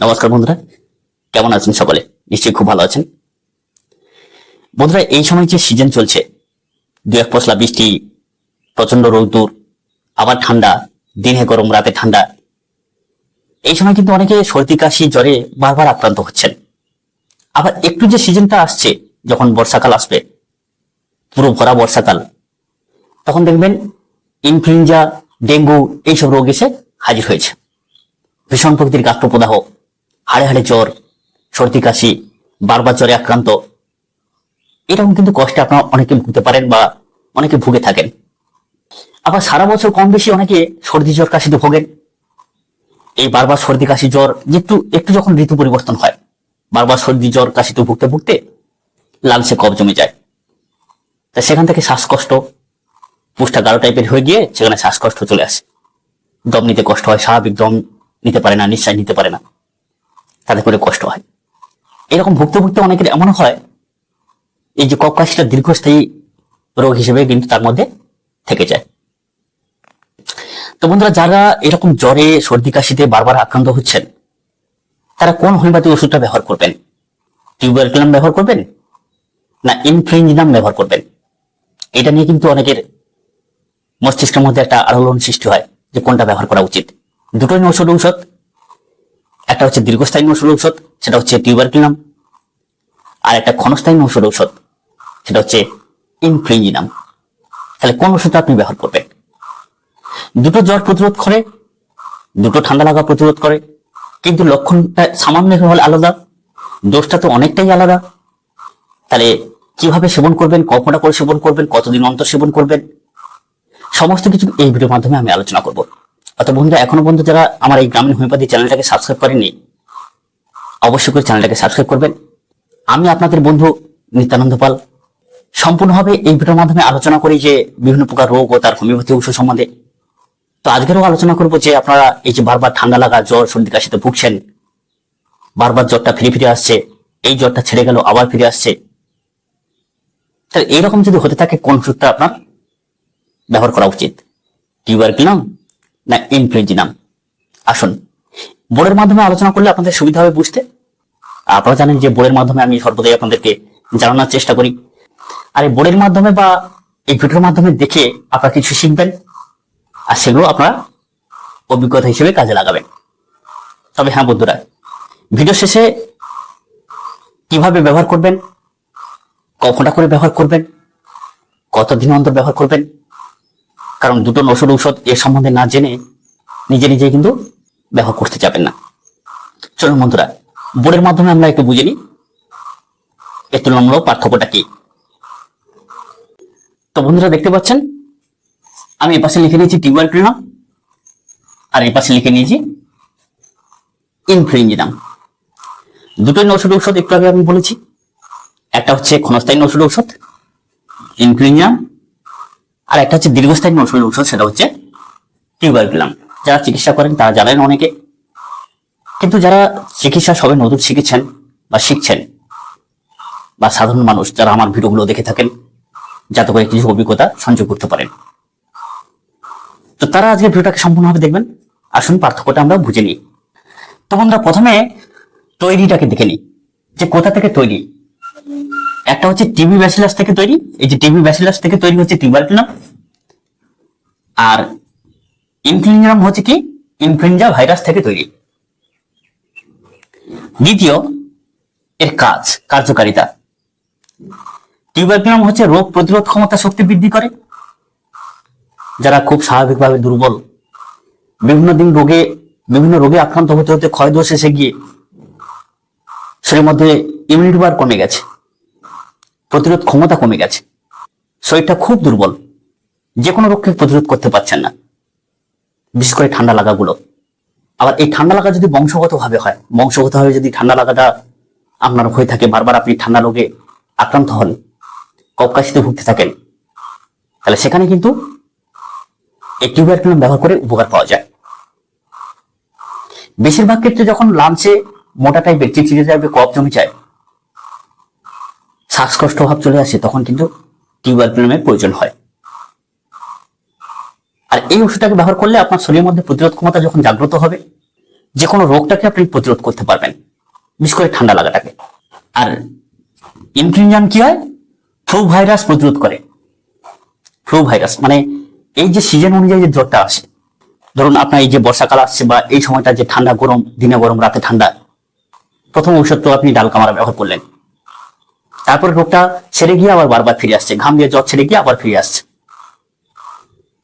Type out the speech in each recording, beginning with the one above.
নমস্কার বন্ধুরা। কেমন আছেন সকলে? নিশ্চয়ই খুব ভালো আছেন। বন্ধুরা, এই সময় যে সিজন চলছে, দু এক পশলা বৃষ্টি প্রচণ্ড রৌদ্র আবার ঠান্ডা, দিনে গরম, রাতে ঠান্ডা। এই সময় কিন্তু অনেকে সর্দি, কাশি, জ্বরে বারবার আক্রান্ত হচ্ছেন। আবার একটু যে সিজনটা আসছে, যখন বর্ষাকাল আসবে, পুরো ভরা বর্ষাকাল, তখন দেখবেন ইনফ্লুয়েঞ্জা ডেঙ্গু এইসব রোগ এসে হাজির হয়েছে। ভীষণ প্রকৃতির গাত্রপ্রদাহ হাড়ে হাড়ে জ্বর, সর্দি, কাশি, বারবার জ্বরে আক্রান্ত। এরকম কিন্তু কষ্টে আপনারা অনেকে ভুগতে পারেন বা অনেকে ভুগে থাকেন। আবার সারা বছর কম বেশি অনেকে সর্দি, জ্বর, কাশিতে ভোগেন। এই বারবার সর্দি, কাশি, জ্বর একটু একটু যখন ঋতু পরিবর্তন হয়, বারবার সর্দি, জ্বর, কাশিতে ভুগতে ভুগতে লাংসে কব জমে যায়। তা সেখান থেকে শ্বাসকষ্ট, পুষ্টা গাঢ় টাইপের হয়ে গিয়ে সেখানে শ্বাসকষ্ট চলে আসে। দম নিতে কষ্ট হয়, স্বাভাবিক দম নিতে পারে না নিঃশ্বাস নিতে পারে না। তাতে করে কষ্ট হয়। এরকম ভুগতে অনেকের এমন হয়, এই যে কফ কাশিটা দীর্ঘস্থায়ী রোগ হিসেবে কিন্তু তার মধ্যে থেকে যায়। তো বন্ধুরা, যারা এরকম জ্বরে, সর্দি কাশিতে বারবার আক্রান্ত হচ্ছেন, তারা কোন হোমিওপ্যাথি ওষুধটা ব্যবহার করবেন? টিউবারকুলাম ব্যবহার করবেন না ইনফ্লুয়েঞ্জিনাম ব্যবহার করবেন? এটা নিয়ে কিন্তু অনেকের মস্তিষ্কের মধ্যে একটা আলোড়ন সৃষ্টি হয় যে কোনটা ব্যবহার করা উচিত। দুটোই ওষুধ ঔষধ। একটা হচ্ছে দীর্ঘস্থায়ী ওষুধ ঔষধ, সেটা হচ্ছে টিউবারকুলাম আর একটা ক্ষণস্থায়ী ওষুধ ঔষধ, সেটা হচ্ছে ইনফ্লুয়েঞ্জিনাম তাহলে কোন ওষুধটা আপনি ব্যবহার করবেন? দুটো জ্বর প্রতিরোধ করে, দুটো ঠান্ডা লাগা প্রতিরোধ করে, কিন্তু লক্ষণটা সামান্য হলে আলাদা দোষটা তো অনেকটাই আলাদা। তাহলে কীভাবে সেবন করবেন কখনটা করে সেবন করবেন, কতদিন অন্তর সেবন করবেন, সমস্ত কিছু এই ভিডিওর মাধ্যমে আমি আলোচনা করব। অত বন্ধুরা, এখনও পর্যন্ত যারা আমার এই গ্রামীণ হোমিওপ্যাথি চ্যানেলটাকে সাবস্ক্রাইব করেনি অবশ্যই করে চ্যানেলটাকে সাবস্ক্রাইব করবেন। আমি আপনাদের বন্ধু নিত্যানন্দ পাল। সম্পূর্ণভাবে এই ভিডিওর মাধ্যমে আলোচনা করি যে বিভিন্ন প্রকার রোগ ও তার হোমিওপ্যাথি ঔষধ সম্বন্ধে। তো আজকেরও আলোচনা করব যে আপনারা এই যে বারবার ঠান্ডা লাগা, জ্বর, সর্দি কাশিতে ভুগছেন, বারবার জ্বরটা ফিরে ফিরে আসছে, এই জ্বরটা ছেড়ে গেল, আবার ফিরে আসছে। তাহলে এইরকম যদি হতে থাকে, কোন ওষুধটা আপনার ব্যবহার করা উচিত? টিউবারকুলাম না ইনফ্লুয়েঞ্জিনাম আসুন। বোর্ডের মাধ্যমে আলোচনা করলে আপনাদের সুবিধা হবে বুঝতে। আপনারা জানেন যে বোর্ডের মাধ্যমে আমি সর্বদাই আপনাদেরকে জানানোর চেষ্টা করি। আর এই বোর্ডের মাধ্যমে বা এই ভিডিওর মাধ্যমে দেখে আপনারা কিছু শিখবেন, আর সেগুলো আপনারা অভিজ্ঞতা হিসেবে কাজে লাগাবেন। তবে হ্যাঁ বন্ধুরা, ভিডিও শেষে কীভাবে ব্যবহার করবেন কখনটা করে ব্যবহার করবেন, কতদিন অন্তর ব্যবহার করবেন কারণ দুটো ওষুধ ঔষধ এর সম্বন্ধে না জেনে নিজে নিজে কিন্তু ব্যবহার করতে যাবেন না। চলুন বন্ধুরা বোর্ডের মাধ্যমে আমরা একটু বুঝে নিই এর তুলনামূলক পার্থক্যটা কি। তো বন্ধুরা, দেখতে পাচ্ছেন, আমি এ পাশে লিখে নিয়েছি টিউবারকুলাম আর এই পাশে লিখে নিয়েছি ইনফ্লুয়েঞ্জিনাম দুটোই ওষুধ ঔষধ একটু আগে আমি বলেছি। একটা হচ্ছে ক্ষণস্থায়ী ওষুধ ঔষধ ইনফ্লুয়েঞ্জিনাম আর একটা হচ্ছে দীর্ঘস্থায়ী ওষুধ ঔষধ সেটা হচ্ছে টিউবারকুলাম। যারা চিকিৎসা করেন, তারা জানেন অনেকে। কিন্তু যারা চিকিৎসা সবে নতুন শিখেছেন বা শিখছেন, বা সাধারণ মানুষ যারা আমার ভিডিওগুলো দেখে থাকেন, যাতে করে কিছু অভিজ্ঞতা সঞ্চয় করতে পারেন। তো তারা আজকে ভিডিওটাকে সম্পূর্ণভাবে দেখবেন। আসুন, পার্থক্যটা আমরা বুঝে নিই। তো বন্ধুরা, প্রথমে তৈরিটাকে দেখে নিই। যে কোথা থেকে তৈরি? একটা হচ্ছে টিবি ব্যাসিলাস থেকে তৈরি, এই যে টিবি ব্যাসিলাস থেকে তৈরি হচ্ছে টিউবারকুলাম আর ইনফ্লুয়েঞ্জাম হচ্ছে কি? ইনফ্লুয়েঞ্জা ভাইরাস থেকে তৈরি। দ্বিতীয়, এর কাজ, কার্যকারিতা। টিউবারকুলাম হচ্ছে রোগ প্রতিরোধ ক্ষমতা শক্তি বৃদ্ধি করে। যারা খুব স্বাভাবিকভাবে দুর্বল, বিভিন্ন দিন রোগে, বিভিন্ন রোগে আক্রান্ত হতে হতে ক্ষয় দোষ এসে গিয়ে শরীরের মধ্যে ইমিউনিটি বার কমে গেছে। প্রতিরোধ ক্ষমতা কমে গেছে। শরীরটা খুব দুর্বল। যে কোনো রোগকে প্রতিরোধ করতে পারছেন না। বিশেষ করে ঠান্ডা লাগাগুলো। আবার এই ঠান্ডা লাগা যদি বংশগতভাবে হয়, বংশগতভাবে যদি ঠান্ডা লাগাটা আপনার হয়ে থাকে, বারবার আপনি ঠান্ডা রোগে আক্রান্ত হন কপকাশিতে ভুগতে থাকেন, তাহলে সেখানে কিন্তু এই টিউবারকুলাম ব্যবহার করে উপকার পাওয়া যায়। বেশিরভাগ ক্ষেত্রে যখন লাঞ্চে মোটা টাইপের চিচিড়ে টাইপের কপ জমে যায় শ্বাসকষ্ট ভাব চলে আসে, তখন কিন্তু টিউবারকুলামের প্রয়োজন হয়। আর এই ওষুধটাকে ব্যবহার করলে আপনার শরীরের মধ্যে প্রতিরোধ ক্ষমতা যখন জাগ্রত হবে যে কোনো রোগটাকে আপনি প্রতিরোধ করতে পারবেন, বিশেষ করে ঠান্ডা লাগাটাকে। আর ইনফ্লুয়েঞ্জাম কি হয়? ফ্লু ভাইরাস প্রতিরোধ করে। ফ্লু ভাইরাস মানে এই যে সিজন অনুযায়ী যে জ্বরটা আসে, ধরুন আপনার এই যে বর্ষাকাল আসছে বা এই সময়টা যে ঠান্ডা গরম, দিনে গরম, রাতে ঠান্ডা, প্রথম ঔষধ তো আপনি ডাল কামারা ব্যবহার করলেন। তারপর রোগটা ছেড়ে গিয়ে আবার বারবার ফিরে আসছে। ঘাম দিয়ে জ্বর ছেড়ে গিয়ে আবার ফিরে আসছে।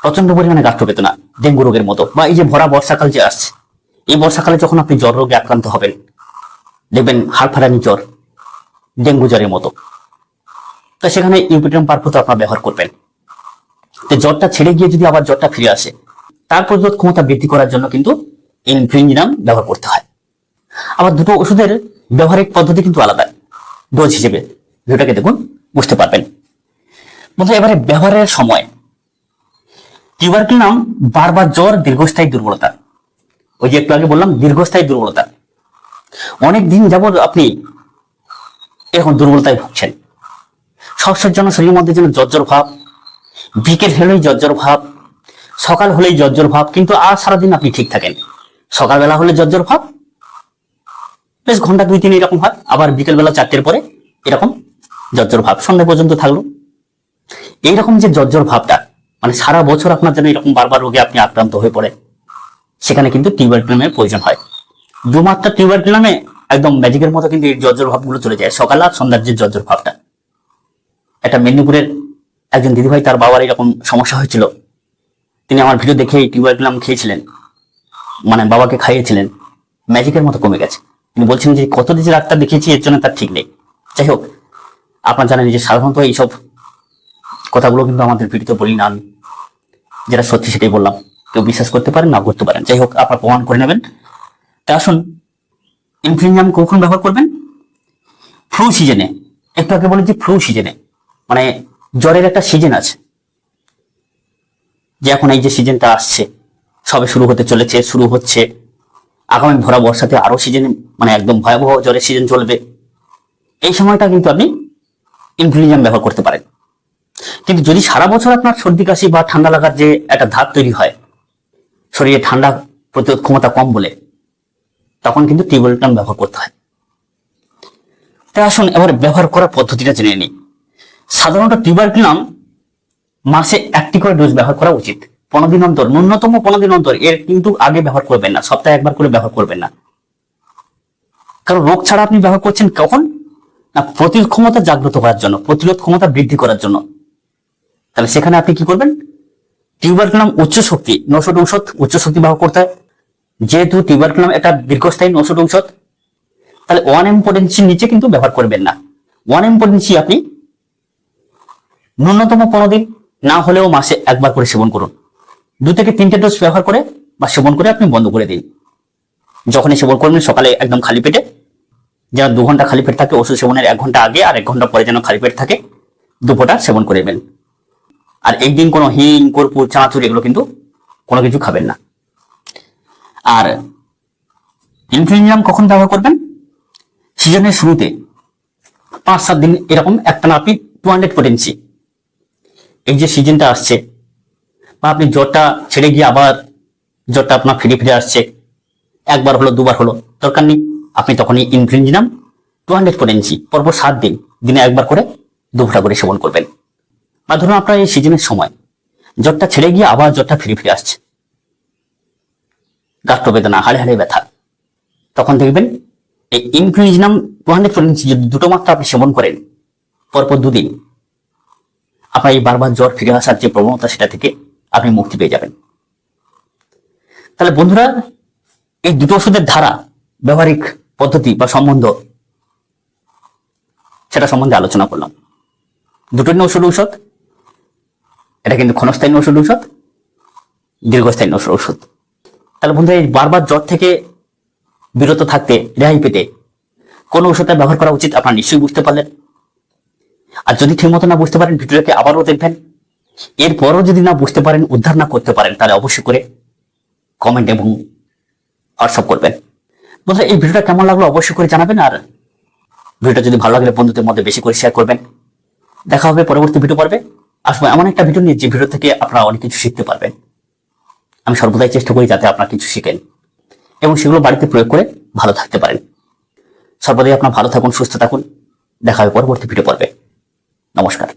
প্রচণ্ড পরিমাণে গাঁঠ্য না ডেঙ্গু রোগের মতো বা এই যে ভরা বর্ষাকাল যে আসছে, এই বর্ষাকালে যখন আপনি জ্বর রোগে আক্রান্ত হবেন, দেখবেন হাড় ফাটানি জ্বর, ডেঙ্গু জ্বরের মতো। তো সেখানে ইউপিটিয়াম পারফুত আপনার ব্যবহার করবেন। তো জ্বরটা ছেড়ে গিয়ে যদি আবার জ্বরটা ফিরে আসে, তার প্রতিরোধ ক্ষমতা বৃদ্ধি করার জন্য কিন্তু ইনফ্লুয়েঞ্জিনাম ব্যবহার করতে হয়। আবার দুটো ওষুধের ব্যবহারিক পদ্ধতি কিন্তু আলাদা, ডোজ হিসেবে। ভিডিওটাকে দেখুন, বুঝতে পারবেন। বন্ধু এবারে ব্যবহারের সময়। টিউবারকুলাম বারবার জ্বর, দীর্ঘস্থায়ী দুর্বলতা। ওই যে একটু আগে বললাম, দীর্ঘস্থায়ী দুর্বলতা। অনেক দিন যাবৎ আপনি এরকম দুর্বলতায় ভুগছেন। সবসময়ের জন্য, শরীরের মধ্যে যেন জর্জর ভাব, বিকেল হলেই জর্জর ভাব, সকাল হলেই জর্জর ভাব, কিন্তু আর সারাদিন আপনি ঠিক থাকেন। সকালবেলা হলে জর্জর ভাব, বেশ ঘণ্টা দুই তিন এরকম হয়, আবার বিকেল বেলা চারটের পরে এরকম জর্জর ভাব সন্ধ্যা পর্যন্ত থাকল। এইরকম যে জর্জর ভাবটা মানে সারা বছর আপনার যেন এরকম বারবার রোগে আপনি আক্রান্ত হয়ে পড়ে সেখানে কিন্তু টিউবারকুলামের প্রয়োজন হয়। দুমাত্রা টিউবারকুলামে একদম ম্যাজিকের মতো কিন্তু এই জর্জর ভাবগুলো চলে যায়। সকাল আর সন্ধ্যার যে জর্জর ভাবটা। একটা মেদিনীপুরের একজন দিদিভাই তার বাবার এরকম সমস্যা হয়েছিল। তিনি আমার ভিডিও দেখে টিউবারকুলাম খেয়েছিলেন। মানে বাবাকে খাইয়েছিলেন। ম্যাজিকের মতো কমে গেছে। তিনি বলছেন যে কত যে ডাক্তার দেখিয়েছি, এর জন্য তার ঠিক নেই। যাই হোক আপনার জানেন যে সাধারণত এইসব কথাগুলো কিন্তু আমাদের ভিডিওতে বলি না। যেটা সত্যি সেটাই বললাম, কেউ বিশ্বাস করতে পারেন, না করতে পারেন। যাই হোক, আপনার প্রমাণ করে নেবেন। তা আসুন ইনফ্লুয়েঞ্জাম কখন ব্যবহার করবেন? ফ্লু সিজনে একটু আগে বলেছি ফ্লু সিজনে মানে জ্বরের একটা সিজন আছে। যে এখন এই যে সিজনটা আসছে, সবে শুরু হতে চলেছে, শুরু হচ্ছে। আগামী ভরা বর্ষাতে আরও সিজন মানে একদম ভয়াবহ জ্বরের সিজন চলবে। এই সময়টা কিন্তু আপনি ইনফ্লুয়েঞ্জাম ব্যবহার করতে পারেন। কিন্তু যদি সারা বছর আপনার সর্দি, কাশি বা ঠান্ডা লাগার যে একটা ধাপ তৈরি হয়, শরীরে ঠান্ডা প্রতিরোধ ক্ষমতা কম বলে, তখন কিন্তু টিউবওয়েলটাম ব্যবহার করতে হয়। তাই আসুন এবার ব্যবহার করার পদ্ধতিটা জেনে নিই। সাধারণত টিউবারকুলাম মাসে একটি করে ডোজ ব্যবহার করা উচিত। পনেরো দিন অন্তর, ন্যূনতম পনেরো দিন অন্তর, এর কিন্তু আগে ব্যবহার করবেন না, সপ্তাহে একবার করে ব্যবহার করবেন না। কারণ রোগ ছাড়া আপনি ব্যবহার করছেন কখন? না, প্রতিরোধ ক্ষমতা জাগ্রত করার জন্য, প্রতিরোধ ক্ষমতা বৃদ্ধি করার জন্য। তাহলে সেখানে আপনি কি করবেন? টিউবারকুলাম উচ্চ শক্তি নশট ঔষধ, উচ্চ শক্তি ব্যবহার করতে হয়। যেহেতু টিউবারকুলাম একটা দীর্ঘস্থায়ী নশট ঔষধ, তাহলে ওয়ান এম পোটেন্সির নিচে কিন্তু ব্যবহার করবেন না। ওয়ান এম পোটেন্সি আপনি ন্যূনতম পনেরো দিন না হলেও মাসে একবার করে সেবন করুন। দু থেকে তিনটে ডোজ ব্যবহার করে বা সেবন করে আপনি বন্ধ করে দিন। যখনই সেবন করবেন, সকালে একদম খালি পেটে যেন দু ঘণ্টা খালি পেট থাকে ওষুধ সেবনের এক ঘণ্টা আগে আর এক ঘণ্টা পরে যেন খালি পেট থাকে দুপোটা সেবন করে নেবেন। আর এই দিন কোনো হিং, কর্পূর, চানাচুর এগুলো কিন্তু কোনো কিছু খাবেন না। আর ইনফ্লুয়েঞ্জাম কখন ব্যবহার করবেন? সিজনের শুরুতে। পাঁচ সাত দিন এরকম একটা না আপনি টু হান্ড্রেড পোটেন্সি এই যে সিজনটা আসছে, বা আপনি জ্বরটা ছেড়ে গিয়ে আবার জ্বরটা আপনার ফিরে ফিরে আসছে, একবার হলো, দুবার হলো, দরকার নেই। আপনি তখনই ইনফ্লুয়েঞ্জিনাম টু হান্ড্রেড পোটেন্সি পরপর সাত দিন, দিনে একবার করে দুপুরা করে সেবন করবেন। বা ধরুন আপনার এই সিজনের সময় জ্বরটা ছেড়ে গিয়ে আবার জ্বরটা ফিরে ফিরে আসছে। গাঢ় বেদনা হাড়ে হাড়ে ব্যথা। তখন দেখবেন এই ইনফ্লুয়েঞ্জিনাম টু হান্ড্রেড পোটেন্সি যদি দুটো মাত্রা আপনি সেবন করেন, পরপর দুদিন আপনার এই বারবার জ্বর ফিরে আসার যে প্রবণতা সেটা থেকে আপনি মুক্তি পেয়ে যাবেন। তাহলে বন্ধুরা, এই দুটো ওষুধের ধারা ব্যবহারিক পদ্ধতি বা সম্বন্ধ, সেটা সম্বন্ধে আলোচনা করলাম। দুটো ওষুধ ঔষধ, এটা কিন্তু ক্ষণস্থায়ী ওষুধ ঔষধ, দীর্ঘস্থায়ী ওষুধ ঔষধ। তাহলে বন্ধুরা, এই বারবার জ্বর থেকে বিরত থাকতে, রেহাই পেতে কোন ওষুধটা ব্যবহার করা উচিত আপনারা নিশ্চয়ই বুঝতে পারলেন। আর যদি ঠিক মতো না বুঝতে পারেন, ভিডিওটাকে আবারও দেখবেন। এরপরও যদি না বুঝতে পারেন, উদ্ধার না করতে পারেন, তাহলে অবশ্যই করে কমেন্ট এবং হোয়াটসঅ্যাপ করবেন। বন্ধুরা, এই ভিডিওটা কেমন লাগল অবশ্যই করে জানাবেন, আর ভিডিওটা যদি ভালো লাগলে বন্ধুদের মধ্যে বেশি করে শেয়ার করবেন। দেখা হবে পরবর্তী ভিডিও পর্বে। আসব এমন একটা ভিডিও নিয়ে যে ভিডিও থেকে আপনারা অনেক কিছু শিখতে পারবেন। আমি সর্বদাই চেষ্টা করি যাতে আপনারা কিছু শিখেন এবং সেগুলো বাড়িতে প্রয়োগ করে ভালো থাকতে পারেন। সর্বদাই আপনার ভালো থাকুন, সুস্থ থাকুন। দেখা হবে পরবর্তী ভিডিও পর্বে। নমস্কার।